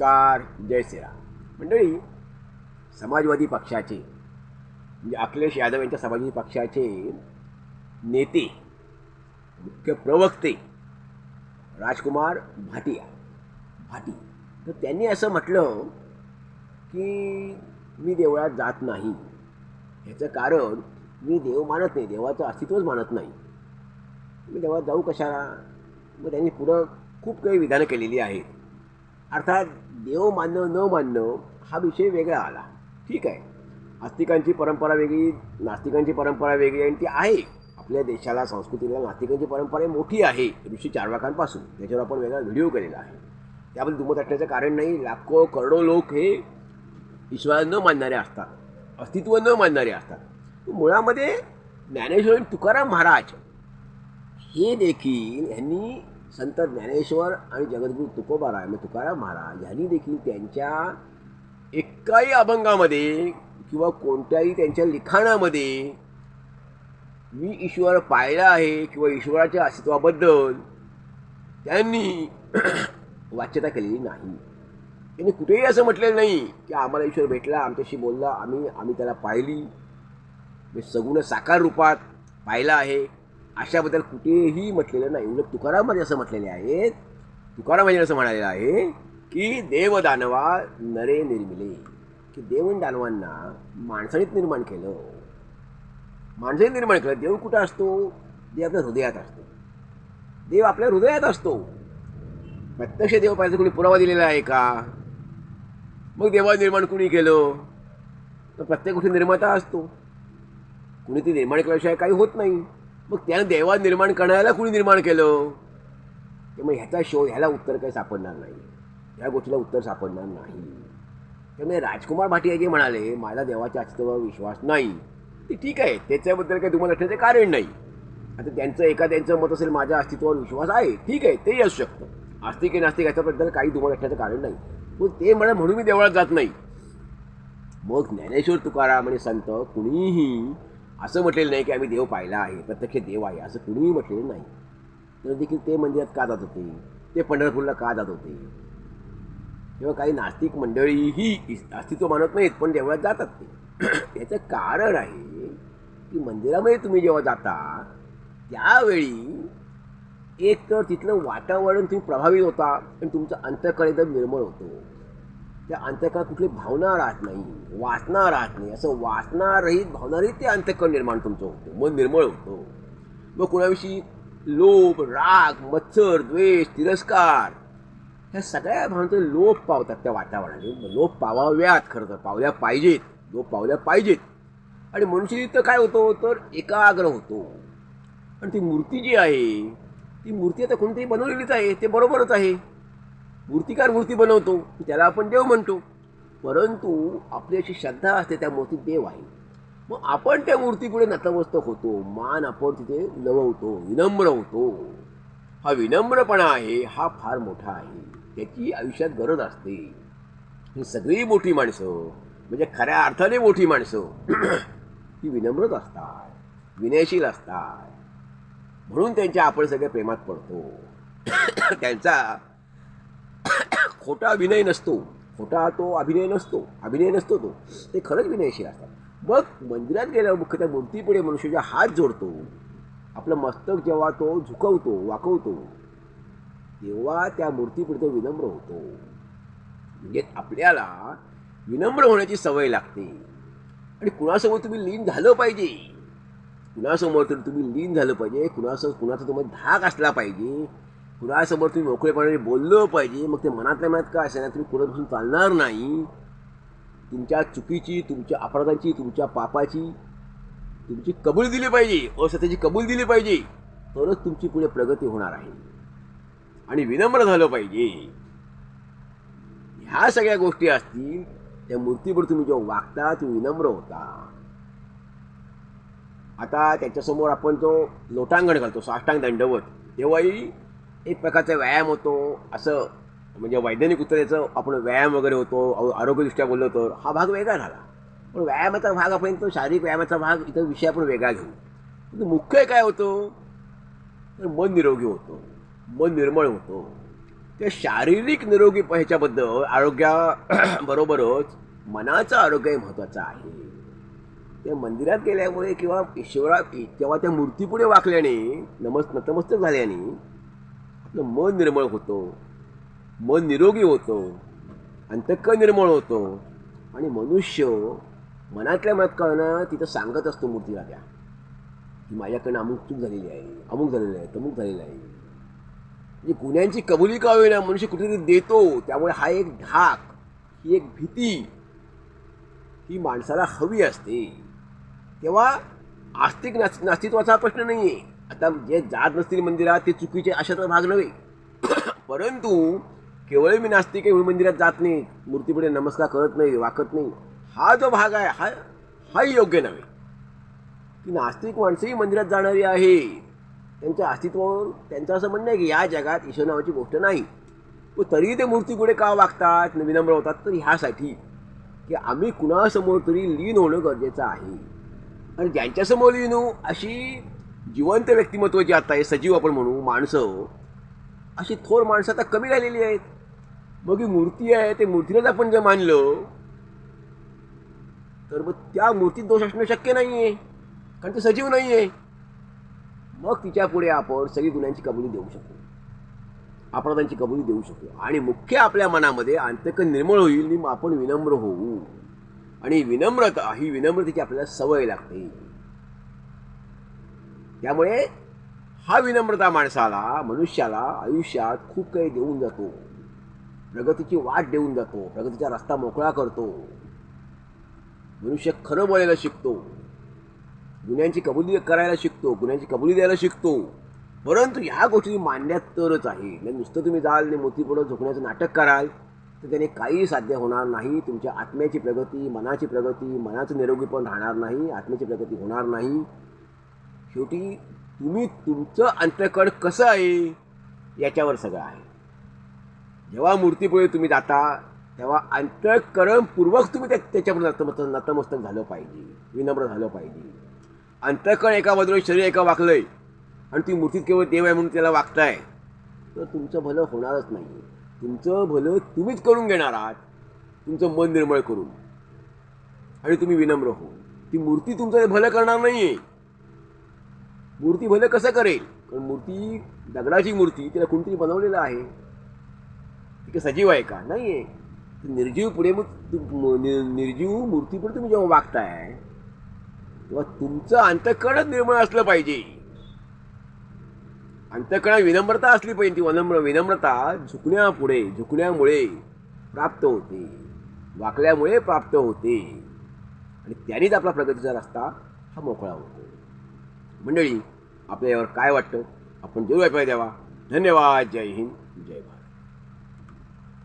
नमस्कार जय श्रीराम. मंडळी समाजवादी पक्षाचे म्हणजे अखिलेश यादव यांच्या समाजवादी पक्षाचे नेते मुख्य प्रवक्ते राजकुमार भाटिया. भाटी. तर त्यांनी असं म्हटलं की मी देवळात जात नाही. ह्याचं कारण मी देव मानत नाही. देवाचं अस्तित्वच मानत नाही. मी देवळात जाऊ कशाला? मग त्यांनी पुढं खूप काही विधानं केलेली आहेत. अर्थात देव मानणं न मानणं हा विषय वेगळा आला. ठीक आहे. आस्तिकांची परंपरा वेगळी नास्तिकांची परंपरा वेगळी आणि ती आहे. आपल्या देशाला संस्कृतीला नास्तिकांची परंपरा मोठी आहे. ऋषी चारवाकांपासून. त्याच्यावर आपण वेगळा व्हिडिओ केलेला आहे. त्याबद्दल दुमत असण्याचं कारण नाही. लाखो करोडो लोक हे ईश्वराला न मानणारे असतात. अस्तित्व न मानणारे असतात. मुळामध्ये ज्ञानेश्वर आणि तुकाराम महाराज हे देखील यांनी संत ज्ञानेश्वर आणि जगद्गुरू तुकोबाराय म्हणजे तुकाराम महाराज यांनी देखील त्यांच्या एकाही अभंगामध्ये किंवा कोणत्याही त्यांच्या लिखाणामध्ये मी ईश्वर पाहिला आहे किंवा ईश्वराच्या अस्तित्वाबद्दल त्यांनी वाच्यता केलेली नाही. त्यांनी कुठेही असं म्हटलेलं नाही की आम्हाला ईश्वर भेटला आमच्याशी बोलला आम्ही आम्ही त्याला पाहिली. म्हणजे सगुण साकार रूपात पाहिला आहे. अशाबद्दल कुठेही म्हटलेलं नाही. उलट तुकारामध्ये असं म्हटलेले आहेत तुकारामध्ये असं म्हणालेलं आहे की देवदानवा नरे निर्मिले. की देव दानवांना माणसानेच निर्माण केलं. माणसाने निर्माण केलं. देव कुठं असतो? देव आपल्या हृदयात असतो. देव आपल्या हृदयात असतो. प्रत्यक्ष देव पाहिजे कोणी पुरावा दिलेला आहे का? मग देवा निर्माण कुणी केलं? तर प्रत्येक गोष्टी निर्माता असतो. कुणी ती निर्माण केल्याशिवाय काही होत नाही. मग त्यानं देवा निर्माण करण्याला कुणी निर्माण केलं? त्यामुळे ह्याचा शोध ह्याला उत्तर काही सापडणार नाही. ह्या गोष्टीला उत्तर सापडणार नाही. त्यामुळे राजकुमार भाटिया जे म्हणाले माझा देवाच्या अस्तित्वावर विश्वास नाही. ते ठीक आहे त्याच्याबद्दल काही तुम्हाला असण्याचं कारण नाही. आता त्यांचं एका त्यांचं मत असेल माझ्या अस्तित्वावर विश्वास आहे. ठीक आहे तेही असू शकतं. आस्तिक आहे नास्तिक याच्याबद्दल काही तुम्हाला असण्याचं कारण नाही. मग ते म्हणा म्हणून मी देवळात जात नाही. मग ज्ञानेश्वर तुकाराम आणि संत कुणीही असं म्हटलेलं नाही की आम्ही देव पाहिला आहे प्रत्यक्ष देव आहे असं कुणीही म्हटलेलं नाही. तर देखील ते मंदिरात का जात होते? ते पंढरपूरला का जात होते? किंवा काही नास्तिक मंडळीही अस्तित्व मानत नाहीत पण देवळात जातात ते. याचं कारण आहे की मंदिरामध्ये तुम्ही जेव्हा जाता त्यावेळी एक तर तिथलं वातावरण तुम्ही प्रभावित होता आणि तुमचं अंतकरण एकदम निर्मळ होतो. त्या अंतकात कुठली भावना राहत नाही वासना राहत नाही. असं वासनारहित भावनारहित ते अंतकरण निर्माण तुमचं होतं. मन निर्मळ होतं. मग कोणाविषयी लोभ राग मत्सर द्वेष तिरस्कार ह्या सगळ्या भावनांचे लोप पावतात त्या वातावरणाने. लोप पावाव्यात खरं तर. पावल्या पाहिजेत. लोप पावल्या पाहिजेत. आणि मनुष्य तर काय होतो? तर एकाग्र होतो. आणि ती मूर्ती जी आहे ती मूर्ती आता कोणतीही बनवलेलीच आहे. ते बरोबरच आहे. मूर्तिकार मूर्ती बनवतो त्याला आपण देव म्हणतो. परंतु आपली अशी श्रद्धा असते त्या मूर्तीत देव आहे. मग आपण त्या मूर्तीपुढे नतमस्तक होतो मान आपण तिथे लवतो विनम्र होतो. हा विनम्रपणा आहे हा फार मोठा आहे. त्याची आयुष्यात गरज असते. ही सगळी मोठी माणसं म्हणजे खऱ्या अर्थाने मोठी माणसं ती विनम्रच असतात विनयशील असतात. म्हणून त्यांच्या आपण सगळे प्रेमात पडतो. त्यांचा खोटा अभिनय नसतो. खोटा तो अभिनय नसतो. अभिनय नसतो तो. ते खरंच विनयशील असतात. मग मंदिरात गेल्यावर मुख्य त्या मूर्तीपुढे मनुष्याच्या हात जोडतो. आपलं मस्तक जेव्हा तो झुकवतो वाकवतो तेव्हा त्या मूर्तीपुढे तो विनम्र होतो. म्हणजे आपल्याला विनम्र होण्याची सवय लागते. आणि कुणासमोर तुम्ही लीन झालं पाहिजे? कुणासमोर तर तुम्ही लीन झालं पाहिजे. कुणासमोर कुणाचा तुम्हाला धाक असला पाहिजे. कुणासमोर तुम्ही मोकळेपणाने बोललं पाहिजे. मग ते मनातल्या मनात काय असेल तुम्ही पुढे बसून चालणार नाही. तुमच्या चुकीची तुमच्या अपराधाची तुमच्या पापाची तुमची कबूल दिली पाहिजे. असत्याची कबूल दिली पाहिजे. तरच तुमची पुढे प्रगती होणार आहे. आणि विनम्र झालं पाहिजे. ह्या सगळ्या गोष्टी असतील त्या मूर्तीवर तुम्ही जेव्हा वागता तुम्ही विनम्र होता. आता त्याच्यासमोर आपण जो लोटांगण घालतो साष्टांग दंडवत तेव्हाही एक प्रकारचा व्यायाम होतो. असं म्हणजे वैज्ञानिक उत्तरेचं आपण व्यायाम वगैरे होतो आरोग्यदृष्ट्या बोललो तर हा भाग वेगळा झाला. पण व्यायामाचा भाग आपण तो शारीरिक व्यायामाचा भाग इतर विषय आपण वेगळा घेऊ. मुख्य काय होतं? तर मन निरोगी होतं. मन निर्मळ होतं. त्या शारीरिक निरोगी प- ह्याच्याबद्दल आरोग्या बरोबरच मनाचं आरोग्य महत्त्वाचं आहे. त्या मंदिरात गेल्यामुळे किंवा ईश्वरा तेव्हा त्या मूर्तीपुढे वाकल्याने नमस् नतमस्तक झाल्याने आपलं मन निर्मळ होतं मन निरोगी होतं अंतक निर्मळ होतं आणि मनुष्य मनातल्या मनात कळणं तिथं सांगत असतो मूर्तीला त्या की माझ्याकडनं अमुक चूक झालेली आहे अमुक झालेलं आहे तमुक झालेलं आहे म्हणजे गुन्ह्यांची कबुली का होईना मनुष्य कुठेतरी देतो त्यामुळे हा एक धाक ही एक भीती ही माणसाला हवी असते तेव्हा आस्तिक नास्तित्वाचा हा प्रश्न नाही आहे आता जे जात नसतील मंदिरात ते चुकीचे अशाचा भाग नव्हे. परंतु केवळ मी नास्तिक आहे म्हणून मंदिरात जात नाही. मूर्तीपुढे नमस्कार करत नाही वाकत नाही. हा जो भाग आहे हा हाही योग्य नव्हे. की नास्तिक माणसंही मंदिरात जाणारी आहे. त्यांच्या अस्तित्वावर त्यांचं असं म्हणणं आहे की या जगात ईश्वर नावाची गोष्ट नाही. पण तरीही ते मूर्तीपुढे का वागतात विनम्र होतात तर ह्यासाठी की आम्ही कुणासमोर तरी लीन होणं गरजेचं आहे. आणि ज्यांच्यासमोर लीन होऊ अशी जिवंत व्यक्तिमत्व जी आता आहे सजीव आपण म्हणू माणसं अशी थोर माणसं आता कमी राहिलेली आहेत. मग ही मूर्ती आहे ते मूर्तीलाच आपण जर मानलं तर मग त्या मूर्तीत दोष असणं शक्य नाही आहे कारण ते सजीव नाही आहे मग तिच्या पुढे आपण सगळी गुन्ह्यांची कबुली देऊ शकतो. अपराधांची कबुली देऊ शकतो. आणि मुख्य आपल्या मनामध्ये अंतक निर्मळ होईल आणि मग आपण विनम्र होऊ. आणि विनम्रता ही विनम्रतेची आपल्याला सवय लागते. त्यामुळे हा विनम्रता माणसाला मनुष्याला आयुष्यात खूप काही देऊन जातो. प्रगतीची वाट देऊन जातो. प्रगतीचा रस्ता मोकळा करतो. मनुष्य खरं बोलायला शिकतो. गुन्ह्यांची कबुली करायला शिकतो. गुन्ह्यांची कबुली द्यायला शिकतो. परंतु ह्या गोष्टी मांडण्यात तरच आहे. नाही नुसतं तुम्ही जाल आणि मोतीपुढं झोपण्याचं नाटक कराल तर त्याने काही साध्य होणार नाही. तुमच्या आत्म्याची प्रगती मनाची प्रगती मनाचं निरोगीपण राहणार नाही. आत्म्याची प्रगती होणार नाही. शेवटी तुम्ही तुमचं अंतकड कसं आहे याच्यावर सगळं आहे. जेव्हा मूर्तीपुढे तुम्ही जाता तेव्हा अंतकरणपूर्वक तुम्ही त्या त्याच्यापुढे नतमस्तक नतमस्तक झालं पाहिजे विनम्र झालं पाहिजे. अंतकरण एका बाजूला शरीर एका वाकलंय आणि ती मूर्तीत केवळ देव आहे म्हणून त्याला वागताय तर तुमचं भलं होणारच नाही. तुमचं भलं तुम्हीच करून घेणार आहात. तुमचं मन निर्मळ करून. आणि तुम्ही विनम्र हो. ती मूर्ती तुमचं भलं करणार नाही आहे मूर्ती भलं कसं करेल कारण मूर्ती दगडाची मूर्ती तिला कोणतरी बनवलेलं आहे. ती काय सजीव आहे का? नाही आहे ती निर्जीव पुढे मग निर्जीव मूर्ती नि- निर्जीव तुम्ही जेव्हा वागताय तेव्हा तुमचं अंतकरणच निर्मळ असलं पाहिजे. अंतकरणात विनम्रता असली पाहिजे. ती वनम्र विनम्रता झुकण्यापुढे झुकण्यामुळे प्राप्त होते. वाकल्यामुळे प्राप्त होते. आणि त्यानेच आपला प्रगतीचा रस्ता हा मोकळा होतो. मंडळी आपल्या यावर काय वाटतं? आपण जरूर ऐकायला द्यावा. धन्यवाद. जय हिंद. जय भारत.